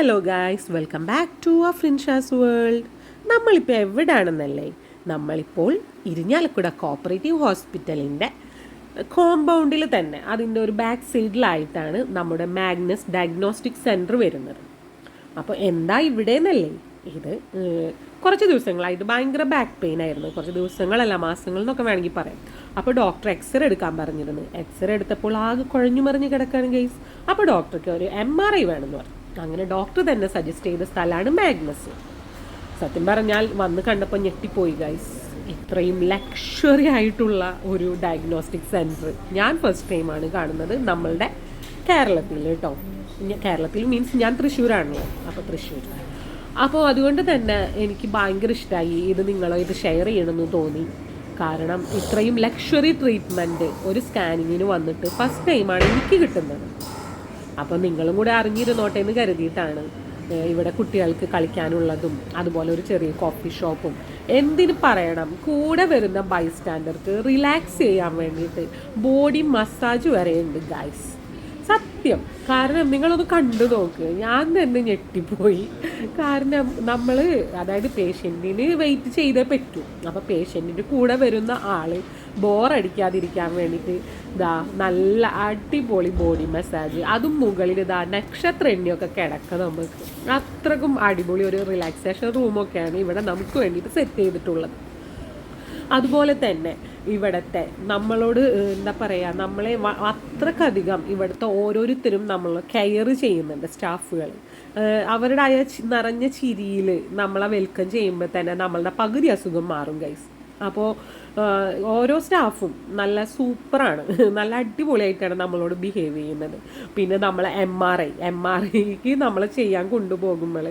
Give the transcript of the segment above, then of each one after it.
Hello guys welcome back to a ഫ്രിൻഷാസ് world നമ്മളിപ്പോൾ എവിടെയാണെന്നല്ലേ നമ്മളിപ്പോൾ ഇരിഞ്ഞാലക്കുട കോപ്പറേറ്റീവ് ഹോസ്പിറ്റലിന്റെ കോമ്പൗണ്ടിൽ തന്നെ അതിന്റെ ഒരു ബാക്ക് സൈഡിലായിട്ടാണ് നമ്മുടെ മാഗ്നസ് ഡയഗ്നോസ്റ്റിക് സെന്റർ വരുന്നത്. അപ്പോൾ എന്താ ഇവിടെ എന്നല്ലേ ഇത് കുറച്ച് ദിവസങ്ങളായിട്ട് ഭയങ്കര ബാക്ക് പെയിൻ ആയിരുന്നു. കുറച്ച് ദിവസങ്ങളല്ല മാസങ്ങൾ എന്നൊക്കെ വേണമെങ്കിൽ പറയാം. അപ്പോൾ ഡോക്ടർ എക്സ്റേ എടുക്കാൻ പറഞ്ഞിരുന്നു. എക്സ്റേ എടുത്തപ്പോൾ ആകെ കുഴഞ്ഞു മറിഞ്ഞ് കിടക്കാണ് കേസ് അപ്പോൾ ഡോക്ടർക്ക് ഒരു എം ആർ ഐ വേണമെന്ന് പറഞ്ഞു. അങ്ങനെ ഡോക്ടർ തന്നെ സജസ്റ്റ് ചെയ്ത സ്ഥലമാണ് മാഗ്നസ് സത്യം പറഞ്ഞാൽ വന്ന് കണ്ടപ്പോൾ ഞെട്ടിപ്പോയി ഗൈസ് ഇത്രയും ലക്ഷറി ആയിട്ടുള്ള ഒരു ഡയഗ്നോസ്റ്റിക് സെന്റർ ഞാൻ ഫസ്റ്റ് ടൈമാണ് കാണുന്നത് നമ്മളുടെ കേരളത്തിൽ കേട്ടോ കേരളത്തിൽ മീൻസ് ഞാൻ തൃശ്ശൂരാണല്ലോ അപ്പോൾ തൃശ്ശൂർ. അപ്പോൾ അതുകൊണ്ട് തന്നെ എനിക്ക് ഭയങ്കര ഇഷ്ടമായി ഇത് നിങ്ങളോ ഇത് ഷെയർ ചെയ്യണമെന്ന് തോന്നി. കാരണം ഇത്രയും ലക്ഷറി ട്രീറ്റ്മെന്റ് ഒരു സ്കാനിങ്ങിന് വന്നിട്ട് ഫസ്റ്റ് ടൈമാണ് എനിക്ക് കിട്ടുന്നത്. അപ്പോൾ നിങ്ങളും കൂടെ അറിഞ്ഞിരുന്നോട്ടെ എന്ന് കരുതിയിട്ടാണ് ഇവിടെ കുട്ടികൾക്ക് കളിക്കാനുള്ളതും അതുപോലെ ഒരു ചെറിയ കോഫി ഷോപ്പും എന്തിന് പറയണം? കൂടെ വരുന്ന ബൈസ്റ്റാൻഡർക്ക് റിലാക്സ് ചെയ്യാൻ വേണ്ടിയിട്ട് ബോഡി മസാജ് വരെയുണ്ട് ഗൈസ് സത്യം. കാരണം നിങ്ങളൊന്ന് കണ്ടു നോക്ക്. ഞാൻ തന്നെ ഞെട്ടിപ്പോയി. കാരണം നമ്മൾ അതായത് പേഷ്യന്റിന് വെയിറ്റ് ചെയ്തേ പറ്റൂ. അപ്പോൾ പേഷ്യന്റിന്റെ കൂടെ വരുന്ന ആൾ ബോറടിക്കാതിരിക്കാൻ വേണ്ടിയിട്ട് ഇതാ നല്ല അടിപൊളി ബോഡി മസാജ് അതും മുകളിൽ ഇതാ നക്ഷത്ര എണ്ണയൊക്കെ കിടക്കുക നമുക്ക്. അത്രക്കും അടിപൊളി ഒരു റിലാക്സേഷൻ റൂമൊക്കെയാണ് ഇവിടെ നമുക്ക് വേണ്ടിയിട്ട് സെറ്റ് ചെയ്തിട്ടുള്ളത്. അതുപോലെ തന്നെ ഇവിടുത്തെ നമ്മളോട് എന്താ പറയുക നമ്മളെ അത്രക്കധികം ഇവിടുത്തെ ഓരോരുത്തരും നമ്മൾ കെയർ ചെയ്യുന്നുണ്ട് സ്റ്റാഫുകൾ. അവരുടെ ആയ നിറഞ്ഞ ചിരിയിൽ നമ്മളെ വെൽക്കം ചെയ്യുമ്പോൾ തന്നെ നമ്മളുടെ പകുതി അസുഖം മാറും ഗൈസ് അപ്പോൾ ഓരോ സ്റ്റാഫും നല്ല സൂപ്പറാണ്. നല്ല അടിപൊളിയായിട്ടാണ് നമ്മളോട് ബിഹേവ് ചെയ്യുന്നത്. പിന്നെ നമ്മൾ M R I M R ഐക്ക് നമ്മൾ ചെയ്യാൻ കൊണ്ടുപോകുമ്പോൾ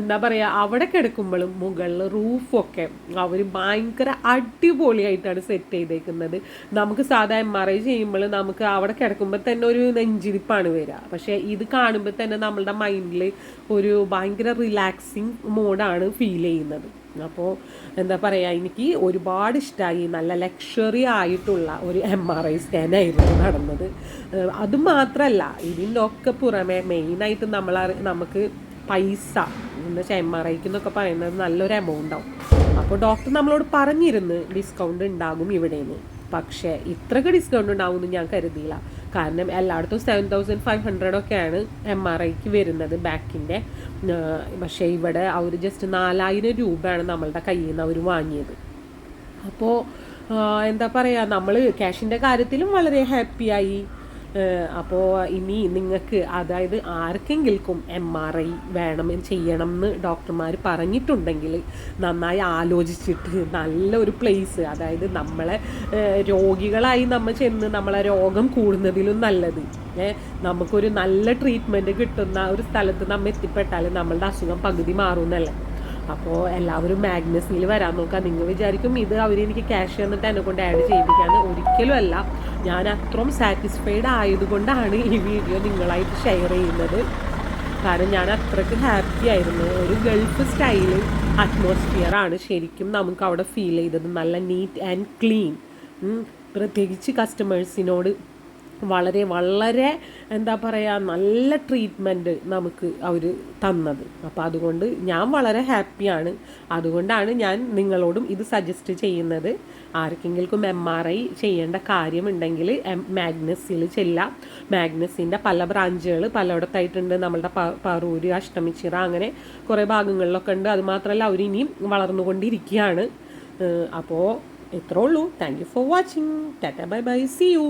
എന്താ പറയുക അവിടെ കിടക്കുമ്പോഴും മുകളിൽ റൂഫൊക്കെ അവർ ഭയങ്കര അടിപൊളിയായിട്ടാണ് സെറ്റ് ചെയ്തേക്കുന്നത്. നമുക്ക് സാധാ എം ആർ ഐ ചെയ്യുമ്പോൾ നമുക്ക് അവിടെ കിടക്കുമ്പോൾ തന്നെ ഒരു നെഞ്ചിരിപ്പാണ് വരിക പക്ഷേ ഇത് കാണുമ്പോൾ തന്നെ നമ്മളുടെ മൈൻഡിൽ ഒരു ഭയങ്കര റിലാക്സിങ് മോഡാണ് ഫീൽ ചെയ്യുന്നത്. അപ്പോൾ എന്താ പറയുക എനിക്ക് ഒരുപാട് ഇഷ്ടമായി നല്ല ലക്ഷറി ആയിട്ടുള്ള ഒരു എം ആർ ഐ സ്കാനായിരുന്നു നടന്നത്. അതുമാത്രമല്ല അത് മാത്രമല്ല ഇതിന്റെ ഒക്കെ പുറമെ മെയിനായിട്ട് നമ്മൾ നമുക്ക് പൈസ എന്ന് വെച്ചാൽ എം ആർ ഐക്ക് എന്നൊക്കെ പറയുന്നത് നല്ലൊരു എമൗണ്ട് ആവും. അപ്പോൾ ഡോക്ടർ നമ്മളോട് പറഞ്ഞിരുന്നു ഡിസ്കൗണ്ട് ഉണ്ടാകും ഇവിടെയെന്ന് പക്ഷേ ഇത്രയ്ക്ക് ഡിസ്കൗണ്ട് ഉണ്ടാവുമെന്ന് ഞാൻ കരുതിയില്ല. കാരണം എല്ലായിടത്തും സെവൻ തൗസൻഡ് ഫൈവ് ഹൺഡ്രഡ് ഒക്കെയാണ് എം ആർ ഐക്ക് വരുന്നത് ബാക്കിന്റെ. പക്ഷേ ഇവിടെ അവർ ജസ്റ്റ് നാലായിരം രൂപയാണ് നമ്മളുടെ കയ്യിൽ നിന്ന് അവർ വാങ്ങിയത്. അപ്പോൾ എന്താ പറയുക നമ്മൾ ക്യാഷിന്റെ കാര്യത്തിലും വളരെ ഹാപ്പിയായി അപ്പോൾ ഇനി നിങ്ങൾക്ക് അതായത് ആർക്കെങ്കിലും എം ആർ ഐ വേണം ചെയ്യണം എന്ന് ഡോക്ടർമാർ പറഞ്ഞിട്ടുണ്ടെങ്കിൽ നന്നായി ആലോചിച്ചിട്ട് നല്ലൊരു പ്ലേസ് അതായത് നമ്മളെ രോഗികളായി നമ്മൾ ചെന്ന് നമ്മളെ രോഗം കൂടുന്നതിലും നല്ലത്. നമുക്കൊരു നല്ല ട്രീറ്റ്മെന്റ് കിട്ടുന്ന ഒരു സ്ഥലത്ത് നമ്മൾ എത്തിപ്പെട്ടാൽ നമ്മളുടെ അസുഖം പകുതി മാറുന്നല്ലേ. അപ്പോൾ എല്ലാവരും മാഗ്നസിൽ വരാൻ നോക്കാം. നിങ്ങൾ വിചാരിക്കും ഇത് അവരെനിക്ക് ക്യാഷ് തന്നിട്ട് എന്നെ കൊണ്ട് ആഡ് ചെയ്യിപ്പിക്കാൻ ഒരിക്കലും അല്ല. ഞാൻ അത്രയും സാറ്റിസ്ഫൈഡ് ആയതുകൊണ്ടാണ് ഈ വീഡിയോ നിങ്ങളായിട്ട് ഷെയർ ചെയ്യുന്നത്. കാരണം ഞാൻ അത്രയ്ക്ക് ഹാപ്പി ആയിരുന്നു. ഒരു ഗൾഫ് സ്റ്റൈൽ അറ്റ്മോസ്ഫിയർ ആണ് ശരിക്കും നമുക്ക് അവിടെ ഫീൽ ചെയ്തത്. നല്ല നീറ്റ് ആൻഡ് ക്ലീൻ പ്രത്യേകിച്ച് കസ്റ്റമേഴ്സിനോട് വളരെ വളരെ എന്താ പറയുക നല്ല ട്രീറ്റ്മെന്റ് നമുക്ക് അവർ തന്നത്. അപ്പോൾ അതുകൊണ്ട് ഞാൻ വളരെ ഹാപ്പിയാണ് അതുകൊണ്ടാണ് ഞാൻ നിങ്ങളോടും ഇത് സജസ്റ്റ് ചെയ്യുന്നത്. ആർക്കെങ്കിലും എം ആർ ഐ ചെയ്യേണ്ട കാര്യമുണ്ടെങ്കിൽ എം മാഗ്നസിൽ ചെല്ലാം. മാഗ്നസിന്റെ പല ബ്രാഞ്ചുകൾ പലയിടത്തായിട്ടുണ്ട്. നമ്മളുടെ പറൂര് അഷ്ടമിച്ചിറ അങ്ങനെ കുറേ ഭാഗങ്ങളിലൊക്കെ ഉണ്ട്. അതുമാത്രമല്ല അവരിനിയും വളർന്നുകൊണ്ടിരിക്കുകയാണ്. അപ്പോൾ ഇത്രേ ഉള്ളൂ. Thank you for watching tata bye bye see you